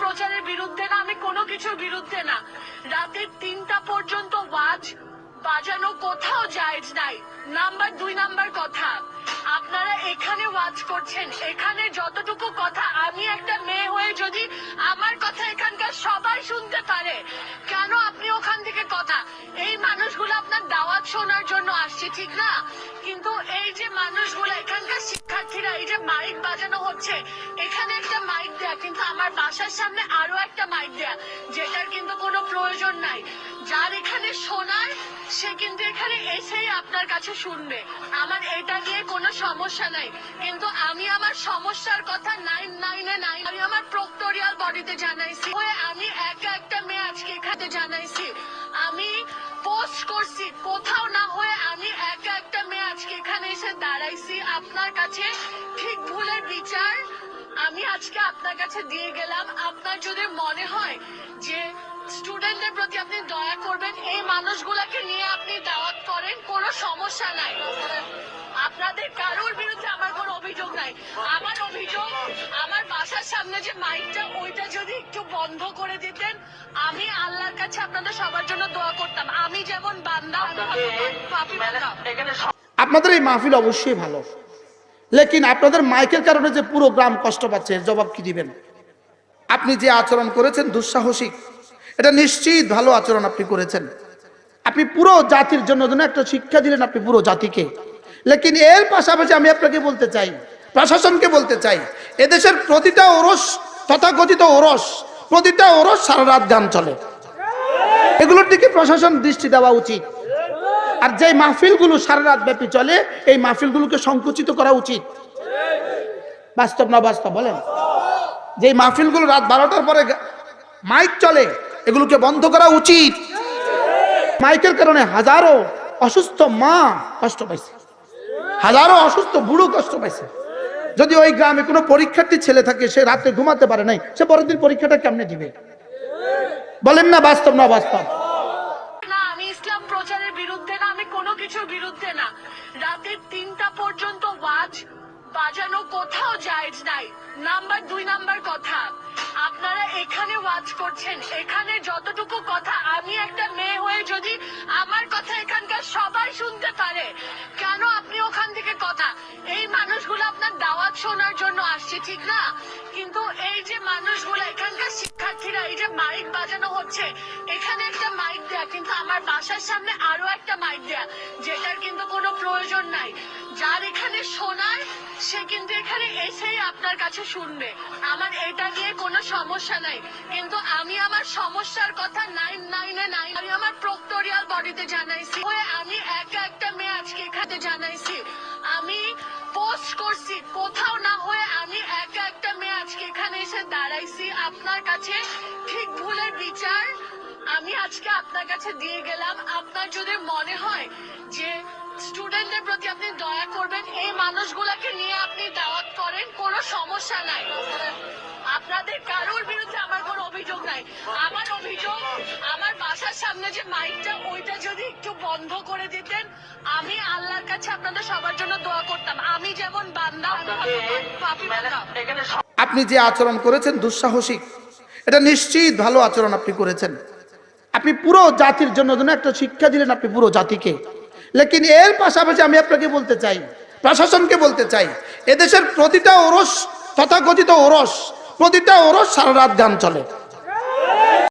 প্রচারের বিরুদ্ধে না, আমি কোনো কিছুর বিরুদ্ধে না। রাতের তিনটা পর্যন্ত ওয়াজ বাজানো কোথাও জায়েজ নাই। নাম্বার দুই নাম্বার কথা, আপনারা এখানে ওয়াজ করছেন। এখানে যতটুকু কথা, আমি একটা মেয়ে হয়ে যদি শোনার জন্য আসছে, ঠিক না? কিন্তু এই যে মানুষগুলো, এখানকার শিক্ষার্থীরা, এই যে মাইক বাজানো হচ্ছে, এখানে একটা মাইক দেয়া, কিন্তু আমার বাসার সামনে আরও একটা মাইক দেয়া, যেটার কিন্তু কোনো প্রয়োজন নাই। যার এখানে শোনার, সে কিন্তু এখানে এসেই আপনার কাছে শুনবে। আমার এটা নিয়ে কোনো সমস্যা নাই। কিন্তু আমি আমার সমস্যার কথা নাইন নাইনে নাই আমি আমার প্রক্টোরিয়াল বডিতে জানাইছি। আমি একা একটা মেয়ে আজকে এখানে জানাইছি। পোস্ট করছি। কোথাও না হয়ে আমি একা একটা মেয়ে আজকে এখানে এসে দাঁড়াইছি। আপনার কাছে ঠিক ভুলের বিচার আমি আজকে আপনার কাছে দিয়ে গেলাম। আপনার যদি মনে হয় যে স্টুডেন্টদের প্রতি আপনি দয়া করবেন, এই মানুষগুলোকে নিয়ে আপনি দাওয়াত করেন, কোনো সমস্যা নাই। আপনাদের কারোর বিরুদ্ধে আমার কোনো অভিযোগ নাই। আমার অভিযোগ, আমার বাসার সামনে যে মাইকটা ওইটা যদি একটু বন্ধ করে দিতেন। আমি আল্লাহর কাছে আপনাদের সবার জন্য দোয়া করতাম। আমি যেমন বান্দা আমি পাপী বান্দা। আপনাদের এই মাহফিল অবশ্যই ভালো। লেকিন আপনাদের মাইকের কারণে যে পুরো গ্রাম কষ্ট পাচ্ছে জবাব কি দিবেন? আপনি যে আচরণ করেছেন দুঃসাহসিক। এটা নিশ্চিত ভালো আচরণ আপনি করেছেন। আপনি পুরো জাতির জন্য যেন একটা শিক্ষা দিলেন আপনি পুরো জাতিকে। লেকিন এর পাশাপাশি আমি আপনাকে বলতে চাই প্রশাসনকে বলতে চাই এদেশের প্রতিটা ওরস তথাকথিত ওরস, প্রতিটা ওরস সারা রাত গান চলে। এগুলোর দিকে প্রশাসন দৃষ্টি দেওয়া উচিত। আর যে মাহফিলগুলো সারা রাত ব্যাপী চলে, এই মাহফিলগুলোকে সংকুচিত করা উচিত। বাস্তব না বাস্তব, বলেন? যে মাহফিলগুলো রাত বারোটার পরে মাইক চলে, এগুলোকে বন্ধ করা উচিত। মাইকের কারণে হাজারো অসুস্থ মা কষ্ট পাইছে। হাজারো অসুস্থ বুড়ো কষ্ট পাইছে। যদি ওই গ্রামে কোনো পরীক্ষার্থী ছেলে থাকে, সে রাতে ঘুমাতে পারে নাই, সে পরের দিন পরীক্ষাটা কেমনে দিবে? বলেন না বাস্তব না বাস্তব বাজানো কোথাও নাই। নাম্বার দুই নাম্বার কথা, আপনারা এখানে ওয়াজ করছেন, এখানে যতটুকু কথা, আমি একটা মেয়ে হয়ে যদি আমার কথা এখানকার সবাই শুনতে পারে, কেন আপনি ওখান শোনার জন্য আসছে, ঠিক না? কিন্তু এই যে মানুষগুলো, এখানকার শিক্ষার্থীরা, এই যে মাইক বাজানো হচ্ছে, এখানে একটা মাইক দেয়া, কিন্তু আমার বাসার সামনে আরও একটা মাইক দেয়া, যেটার কিন্তু কোনো প্রয়োজন নাই। যার এখানে শোনার, সে কিন্তু এখানে এসেই আপনার কাছে শুনবে। আমার এটা নিয়ে কোনো সমস্যা নাই। কিন্তু আমি আমার সমস্যার কথা নাইন নাইনে নাই আমি আমার প্রক্টোরিয়াল বডিতে জানাইছি। আমি একা একটা মেয়ে আজকে এখানে জানাইছি। পোস্ট করছি। কোথাও না হয়ে আমি একা একটা মেয়ে আজকে এখানে এসে দাঁড়াইছি। আপনার কাছে ঠিক ভুলের বিচার আমি আজকে আপনার কাছে দিয়ে গেলাম। আপনার যদি মনে হয় যে স্টুডেন্টদের প্রতি আপনি দয়া করবেন, এই মানুষগুলোকে নিয়ে আপনি দাওয়াত করেন, কোনো সমস্যা নাই। আপনাদের কারোর বিরুদ্ধে আমার কোনো অভিযোগ নাই। আমার অভিযোগ, আমার বাসার সামনে যে মাইকটা, ওইটা যদি একটু বন্ধ করে দিতেন, আমি আল্লাহর কাছে আপনাদের সবার জন্য দোয়া করতাম। আপনি যে আচরণ করেছেন দুঃসাহসিক। এটা নিশ্চিত ভালো আচরণ আপনি করেছেন। আপনি পুরো জাতির জন্য যেন একটা শিক্ষা দিলেন আপনি পুরো জাতিকে। লেকিন এর পাশাপাশি আমি আপনাকে বলতে চাই, প্রশাসনকে বলতে চাই, এদেশের প্রতিটা ওরস তথাকথিত ওরস, প্রতিটা ওরস সারা রাত গান চলে।